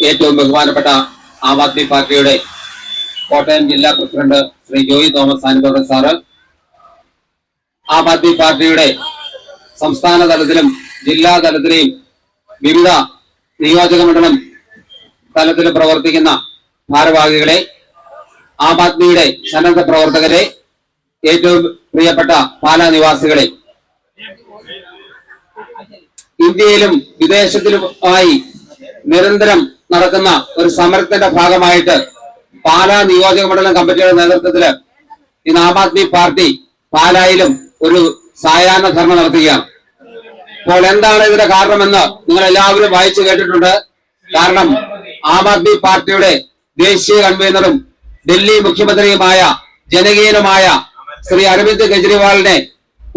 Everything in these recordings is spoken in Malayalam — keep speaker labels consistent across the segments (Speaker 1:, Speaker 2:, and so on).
Speaker 1: ഏറ്റവും ബഹുമാനപ്പെട്ട ആം ആദ്മി പാർട്ടിയുടെ കോട്ടയം ജില്ലാ പ്രസിഡന്റ് ശ്രീ ജോയി തോമസ് ആനുഭവൻ സാറ് ആം ആദ്മി പാർട്ടിയുടെ സംസ്ഥാന തലത്തിലും ജില്ലാ തലത്തിലെയും വിവിധ നിയോജക മണ്ഡലം തലത്തിൽ പ്രവർത്തിക്കുന്ന ഭാരവാഹികളെ ആം ആദ്മിയുടെ സന്നദ്ധ പ്രവർത്തകരെ ഏറ്റവും പ്രിയപ്പെട്ട പാലാ നിവാസികളെ ഇന്ത്യയിലും വിദേശത്തിലുമായി നിരന്തരം നടക്കുന്ന ഒരു സമരത്തിന്റെ ഭാഗമായിട്ട് പാലാ നിയോജക മണ്ഡലം കമ്മിറ്റിയുടെ നേതൃത്വത്തിൽ ഇന്ന് ആം ആദ്മി പാർട്ടി പാലായിലും ഒരു സായാഹ്ന ധർമ്മ നടത്തുകയാണ്. അപ്പോൾ എന്താണ് ഇതിന്റെ കാരണമെന്ന് നിങ്ങൾ എല്ലാവരും വായിച്ചു കേട്ടിട്ടുണ്ട്. കാരണം ആം ആദ്മി പാർട്ടിയുടെ ദേശീയ കൺവീനറും ഡൽഹി മുഖ്യമന്ത്രിയുമായ ജനകീയനുമായ ശ്രീ അരവിന്ദ് കെജ്രിവാളിനെ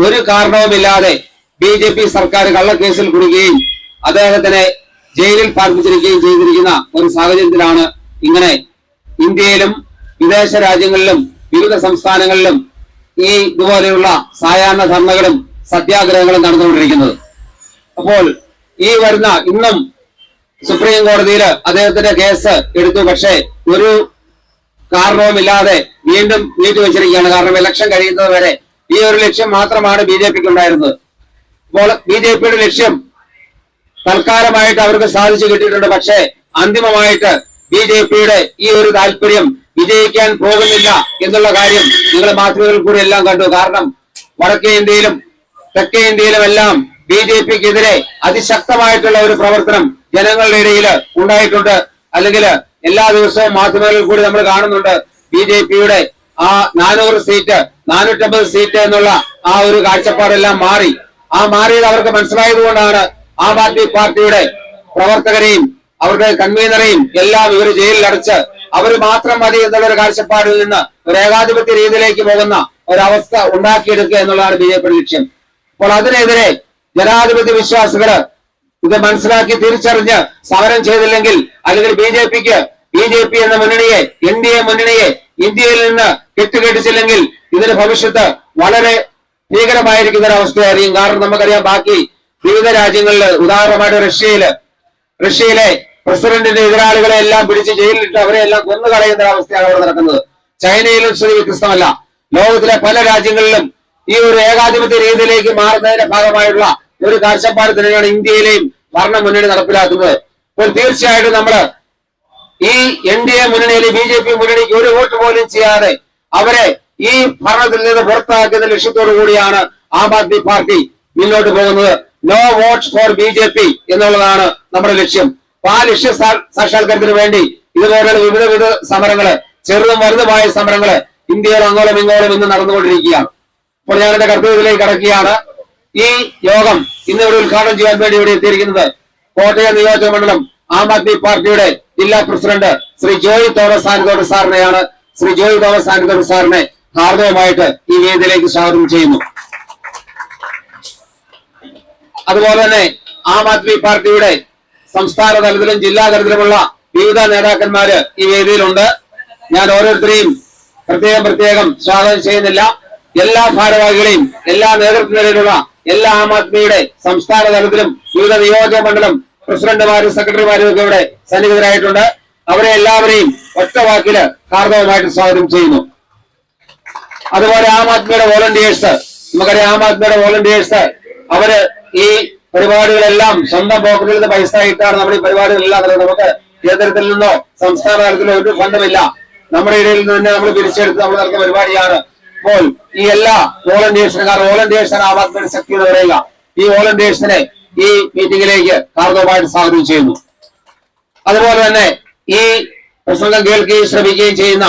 Speaker 1: ഒരു കാരണവുമില്ലാതെ ബി ജെ പി സർക്കാർ കള്ളക്കേസിൽ കുടുക്കുകയും അദ്ദേഹത്തിനെ ജയിലിൽ പാർപ്പിച്ചിരിക്കുകയും ചെയ്തിരിക്കുന്ന ഒരു സാഹചര്യത്തിലാണ് ഇങ്ങനെ ഇന്ത്യയിലും വിദേശ രാജ്യങ്ങളിലും വിവിധ സംസ്ഥാനങ്ങളിലും ഈ ഇതുപോലെയുള്ള സായാഹ്ന ധർമ്മകളും സത്യാഗ്രഹങ്ങളും നടന്നുകൊണ്ടിരിക്കുന്നത്. അപ്പോൾ ഈ വരുന്ന ഇന്നും സുപ്രീം കോടതിയിൽ അദ്ദേഹത്തിന്റെ കേസ് എടുത്തു. പക്ഷേ ഒരു കാരണവുമില്ലാതെ വീണ്ടും നീട്ടിവെച്ചിരിക്കുകയാണ് കാരണം ഇലക്ഷൻ കഴിയുന്നത് വരെ ഈ ഒരു ലക്ഷ്യം മാത്രമാണ് ബി ജെ പിക്ക് ഉണ്ടായിരുന്നത്. അപ്പോൾ ബി ജെ പിയുടെ ലക്ഷ്യം തൽക്കാലമായിട്ട് അവർക്ക് സാധിച്ചു കിട്ടിയിട്ടുണ്ട്. പക്ഷേ അന്തിമമായിട്ട് ബി ജെ പിയുടെ ഈ ഒരു താല്പര്യം വിജയിക്കാൻ പോകുന്നില്ല എന്നുള്ള കാര്യം നിങ്ങൾ മാധ്യമങ്ങളിൽ കൂടി എല്ലാം കണ്ടു. കാരണം വടക്കേ ഇന്ത്യയിലും തെക്കേ ഇന്ത്യയിലും എല്ലാം ബി ജെ പിക്കെതിരെ അതിശക്തമായിട്ടുള്ള ഒരു പ്രവർത്തനം ജനങ്ങളുടെ ഇടയിൽ ഉണ്ടായിട്ടുണ്ട്. അല്ലെങ്കിൽ എല്ലാ ദിവസവും മാധ്യമങ്ങളിൽ കൂടി നമ്മൾ കാണുന്നുണ്ട് ബി ജെ പിയുടെ ആ നാനൂറ് സീറ്റ് നാനൂറ്റമ്പത് സീറ്റ് എന്നുള്ള ആ ഒരു കാഴ്ചപ്പാടെല്ലാം മാറി. ആ മാറിയത് അവർക്ക് മനസ്സിലായത് കൊണ്ടാണ് ആം ആദ്മി പാർട്ടിയുടെ പ്രവർത്തകരെയും അവരുടെ കൺവീനറെയും എല്ലാം ഇവർ ജയിലിൽ അടച്ച് അവർ മാത്രം മതി എന്നുള്ള ഒരു കാഴ്ചപ്പാടിൽ നിന്ന് ഒരു ഏകാധിപത്യ രീതിയിലേക്ക് പോകുന്ന ഒരവസ്ഥ ഉണ്ടാക്കിയെടുക്കുക എന്നുള്ളതാണ് ബി ജെ പിയുടെ ലക്ഷ്യം. അപ്പോൾ അതിനെതിരെ ജനാധിപത്യ വിശ്വാസികൾ ഇത് മനസ്സിലാക്കി തിരിച്ചറിഞ്ഞ് സമരം ചെയ്തില്ലെങ്കിൽ അല്ലെങ്കിൽ ബി ജെ പിക്ക് ബി ജെ പി എന്ന മുന്നണിയെ എൻ ഡി എ മുന്നണിയെ ഇന്ത്യയിൽ നിന്ന് കെട്ടുകെട്ടിച്ചില്ലെങ്കിൽ ഇതിന്റെ ഭവിഷ്യത്ത് വളരെ ഭീകരമായിരിക്കുന്ന ഒരു അവസ്ഥയായിരിക്കും. കാരണം നമുക്കറിയാം ബാക്കി വിവിധ രാജ്യങ്ങളിൽ ഉദാഹരണമായിട്ട് റഷ്യയിൽ. റഷ്യയിലെ പ്രസിഡന്റിന്റെ എതിരാളികളെ എല്ലാം പിടിച്ച് ജയിലിലിട്ട് അവരെ എല്ലാം കൊന്നു കളയുന്ന അവസ്ഥയാണ് അവിടെ നടക്കുന്നത്. ചൈനയിലും സ്ഥിതി വ്യത്യസ്തമല്ല. ലോകത്തിലെ പല രാജ്യങ്ങളിലും ഈ ഒരു ഏകാധിപത്യ രീതിയിലേക്ക് മാറുന്നതിന്റെ ഭാഗമായിട്ടുള്ള ഒരു കാഴ്ചപ്പാട് തന്നെയാണ് ഇന്ത്യയിലെയും ഭരണ മുന്നണി നടപ്പിലാക്കുന്നത്. അപ്പോൾ തീർച്ചയായിട്ടും നമ്മൾ ഈ എൻ ഡി എ മുന്നണിയിൽ ബി ജെ പി മുന്നണിക്ക് ഒരു വോട്ട് പോലും ചെയ്യാതെ അവരെ ഈ ഭരണത്തിൽ നിന്ന് പുറത്താക്കുന്ന ലക്ഷ്യത്തോടു കൂടിയാണ് ആം ആദ്മി പാർട്ടി മുന്നോട്ട് പോകുന്നത്. No vote for B J P എന്നുള്ളതാണ് നമ്മുടെ ലക്ഷ്യം. അപ്പൊ ആ ലക്ഷ്യ സാക്ഷാത്കാരത്തിന് വേണ്ടി ഇതുപോലെയുള്ള വിവിധ വിവിധ സമരങ്ങൾ ചെറുതും വലുതുമായ സമരങ്ങൾ ഇന്ത്യയിൽ അങ്ങോളം ഇങ്ങോളം ഇന്ന് നടന്നുകൊണ്ടിരിക്കുകയാണ്. അപ്പോൾ ഞാൻ എന്റെ കർത്തവ്യത്തിലേക്ക് കടക്കുകയാണ്. ഈ യോഗം ഇന്ന് ഇവിടെ ഉദ്ഘാടനം ചെയ്യാൻ വേണ്ടി ഇവിടെ എത്തിയിരിക്കുന്നത് കോട്ടയം നിയോജക മണ്ഡലം ആം ആദ്മി പാർട്ടിയുടെ ജില്ലാ പ്രസിഡന്റ് ശ്രീ ജോയ് തോമസ് ആൻഡോട് സാറിനെയാണ്. ശ്രീ ജോയ് തോമസ് ആൻഡോട് സാറിനെ ഹാർദവമായിട്ട് ഈ വേദിയിലേക്ക് സ്വാഗതം ചെയ്യുന്നു. അതുപോലെ തന്നെ ആം ആദ്മി പാർട്ടിയുടെ സംസ്ഥാന തലത്തിലും ജില്ലാ തലത്തിലുമുള്ള വിവിധ നേതാക്കന്മാര് ഈ വേദിയിലുണ്ട്. ഞാൻ ഓരോരുത്തരെയും പ്രത്യേകം പ്രത്യേകം സ്വാഗതം ചെയ്യുന്നില്ല. എല്ലാ ഭാരവാഹികളെയും എല്ലാ നേതൃത്വ നിലയിലുള്ള എല്ലാ ആം ആദ്മിയുടെ സംസ്ഥാന തലത്തിലും വിവിധ നിയോജക മണ്ഡലം പ്രസിഡന്റുമാരും സെക്രട്ടറിമാരും ഒക്കെ ഇവിടെ സന്നിഹിതരായിട്ടുണ്ട്. അവരെ എല്ലാവരെയും ഒറ്റ വാക്കിൽ ഹാർദവമായിട്ട് സ്വാഗതം ചെയ്യുന്നു. അതുപോലെ ആം ആദ്മിയുടെ വോളണ്ടിയേഴ്സ് നമുക്കറിയാം ആം ആദ്മിയുടെ വോളണ്ടിയേഴ്സ് അവർ ഈ പരിപാടികളെല്ലാം സ്വന്തം പോക്കറ്റിൽ നിന്ന് പൈസ ഇട്ടാണ് നമ്മൾ ഈ പരിപാടികളെല്ലാം. നമുക്ക് കേന്ദ്രത്തിൽ നിന്നോ സംസ്ഥാന തലത്തിലോ ഒരു ഫണ്ടുമില്ല. നമ്മുടെ ഇടയിൽ നിന്ന് തന്നെ നമ്മൾ പിരിച്ചെടുത്ത് നമ്മൾ നടക്കുന്ന പരിപാടിയാണ്. അപ്പോൾ ഈ എല്ലാ വോളണ്ടിയേഴ്സിനും കാരണം വോളണ്ടിയേഴ്സാണ് ആവാത്ത ശക്തി എന്ന് പറയുക. ഈ വോളണ്ടിയേഴ്സിനെ ഈ മീറ്റിംഗിലേക്ക് ഹാർദവമായിട്ട് സ്വാഗതം ചെയ്യുന്നു. അതുപോലെ തന്നെ ഈ പ്രസംഗം കേൾക്കുകയും ശ്രമിക്കുകയും ചെയ്യുന്ന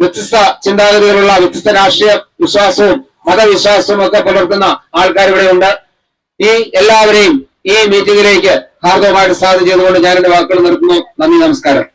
Speaker 1: വ്യത്യസ്ത ചിന്താഗതികളുള്ള വ്യത്യസ്ത രാഷ്ട്രീയ വിശ്വാസവും മതവിശ്വാസവും ഒക്കെ പുലർത്തുന്ന ആൾക്കാർ ഇവിടെ ഉണ്ട് ഈ എല്ലാവരെയും ഈ മീറ്റിംഗിലേക്ക് ഹാർദവമായിട്ട് സ്വാഗതം ചെയ്തുകൊണ്ട് ഞാൻ എന്റെ വാക്കുകൾ നിർത്തുന്നു. നന്ദി നമസ്കാരം.